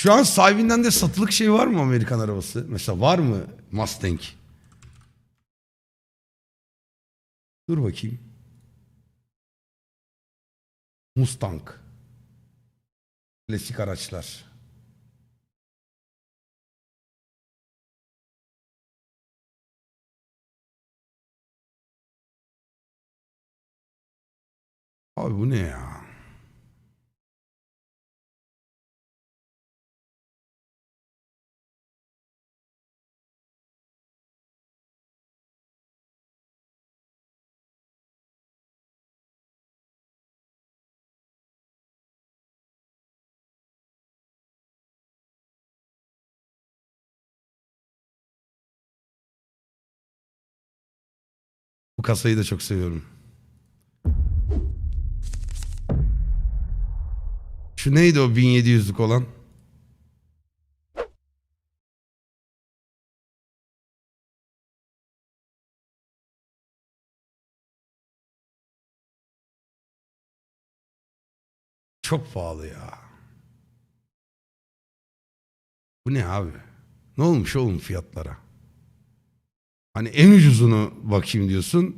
Şu an sahibinden de satılık şey var mı Amerikan arabası? Mesela var mı Mustang? Dur bakayım. Mustang. Klasik araçlar. Abi bu ne ya? Bu kasayı da çok seviyorum. Şu neydi o 1700'lük olan? Çok pahalı ya. Bu ne abi? Ne olmuş oğlum fiyatlara? Hani en ucuzunu bakayım diyorsun.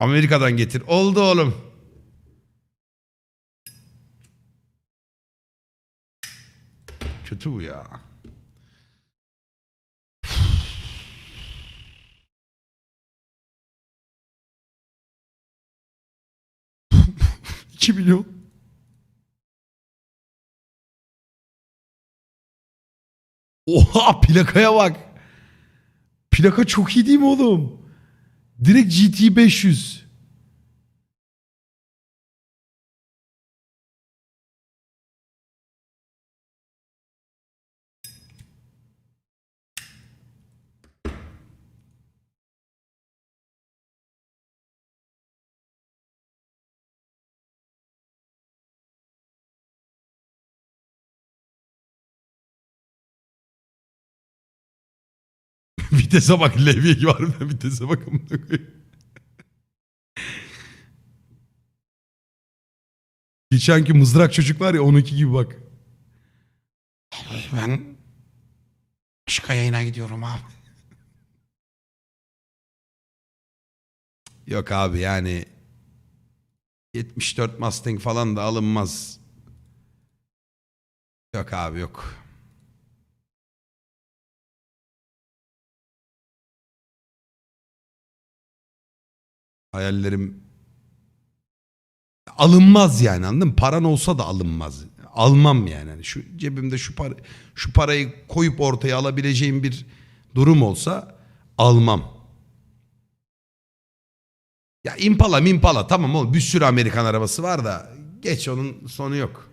Amerika'dan getir. Oldu oğlum. Kötü bu ya. İki milyon. Oha plakaya bak. Plaka çok iyi değil mi oğlum? Direkt GT500. Vitese bak levye var mı? Vitese bak amına koyayım. Geçenki mızrak çocuk var ya onunki gibi bak. Ben başka yayına gidiyorum abi. Yok abi yani 74 Mustang falan da alınmaz. Yok abi yok. Hayallerim alınmaz yani anladın mı? Paran olsa da alınmaz. Almam yani. Hani şu cebimde şu para şu parayı koyup ortaya alabileceğim bir durum olsa almam. Ya Impala Impala tamam oğlum bir sürü Amerikan arabası var da geç onun sonu yok.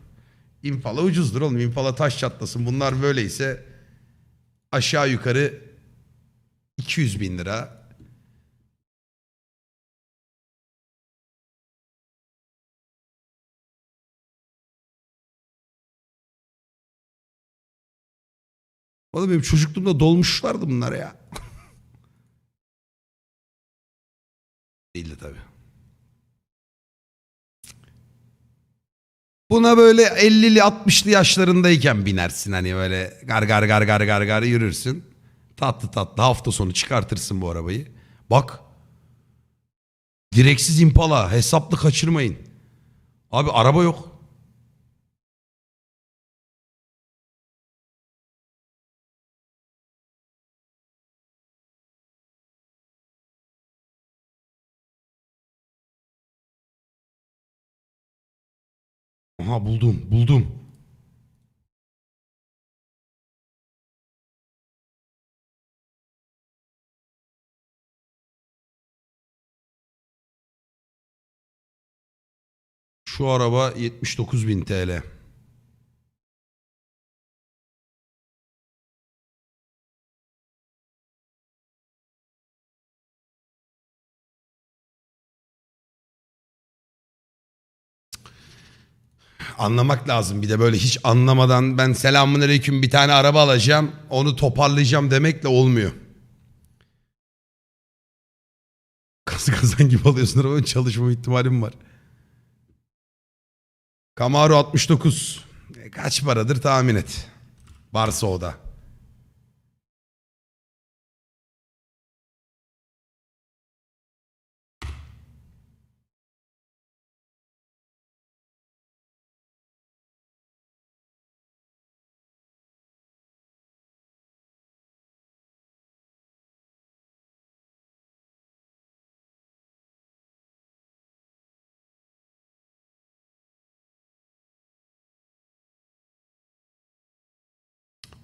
Impala ucuzdur oğlum Impala taş çatlasın bunlar böyleyse aşağı yukarı 200 bin lira. Oğlum benim çocukluğumda dolmuşlardı bunlar ya. Değildi tabii. Buna böyle 50'li 60'lı yaşlarındayken binersin hani böyle gar gar gar gar gar gar yürürsün. Tatlı tatlı hafta sonu çıkartırsın bu arabayı. Bak. Direksiz impala hesaplı kaçırmayın. Abi araba yok. Aha buldum buldum. Şu araba 79.000 TL. Anlamak lazım. Bir de böyle hiç anlamadan ben selamun aleyküm bir tane araba alacağım. Onu toparlayacağım demekle olmuyor. Kaz kazan gibi alıyorsun arabanın çalışma ihtimalim var. Camaro 69. E, Kaç paradır tahmin et. Varsa o da.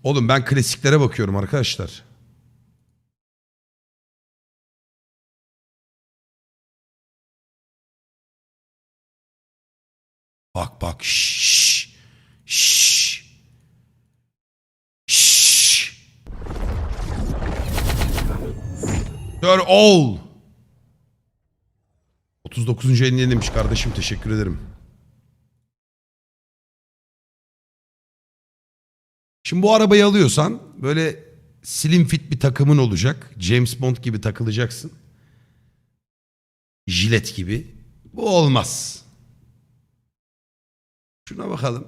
Oğlum ben klasiklere bakıyorum arkadaşlar. Bak bak şşş şşş şşş Sir all 39. elini kardeşim teşekkür ederim. Şimdi bu arabayı alıyorsan böyle slim fit bir takımın olacak. James Bond gibi takılacaksın. Jilet gibi. Bu olmaz. Şuna bakalım.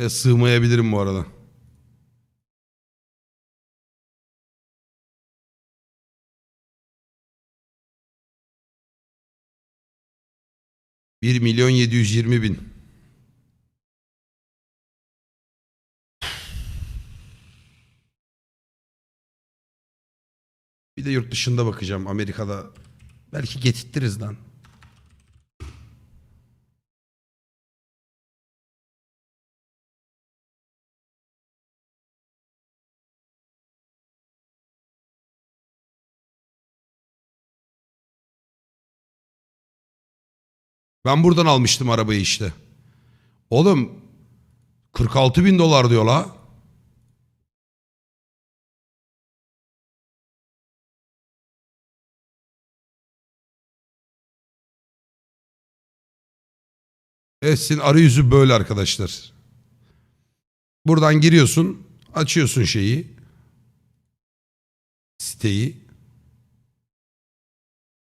E, sığmayabilirim bu arada. Bir milyon yedi yüz yirmi bin. Bir de yurt dışında bakacağım Amerika'da. Belki getirtiriz lan. Ben buradan almıştım arabayı işte. Oğlum 46 bin dolar diyor la. Sizin arayüzü böyle arkadaşlar. Buradan giriyorsun, açıyorsun şeyi. Siteyi.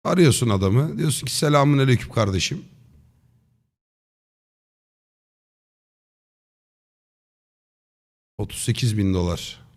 Arıyorsun adamı. Diyorsun ki selamun aleyküm kardeşim. Otuz sekiz bin dolar.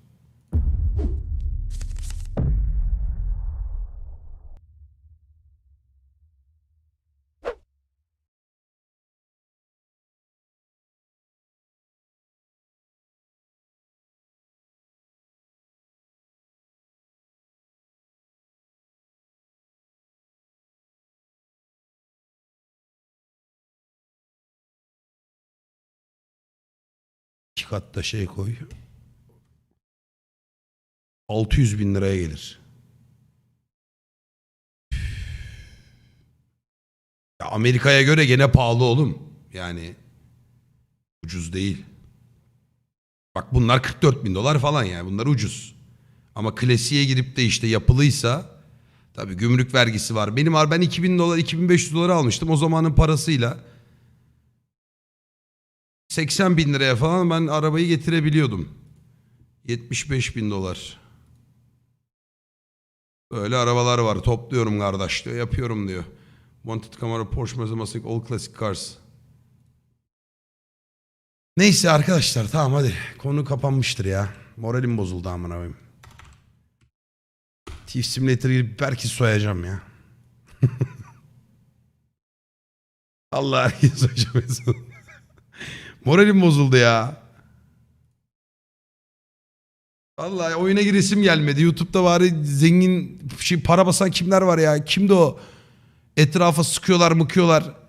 Katta şey koy. 600 bin liraya gelir. Ya Amerika'ya göre gene pahalı oğlum. Yani ucuz değil. Bak bunlar 44 bin dolar falan yani bunlar ucuz. Ama klasiğe girip de işte yapılıysa tabii gümrük vergisi var. Benim var ben 2000 dolar 2500 dolara almıştım o zamanın parasıyla. 80 bin liraya falan ben arabayı getirebiliyordum. 75 bin dolar. Böyle arabalar var. Topluyorum kardeş diyor. Yapıyorum diyor. Wanted Camaro, Porsche, Maserati, all classic cars. Neyse arkadaşlar tamam hadi. Konu kapanmıştır ya. Moralim bozuldu amına koyayım. Thief Simulator'a belki soyacağım ya. Allah herkes soyacağım. Moralim bozuldu ya. Vallahi oyuna giresim gelmedi. YouTube'da bari zengin şey para basan kimler var ya? Kimdi o? Etrafa sıkıyorlar mıkıyorlar.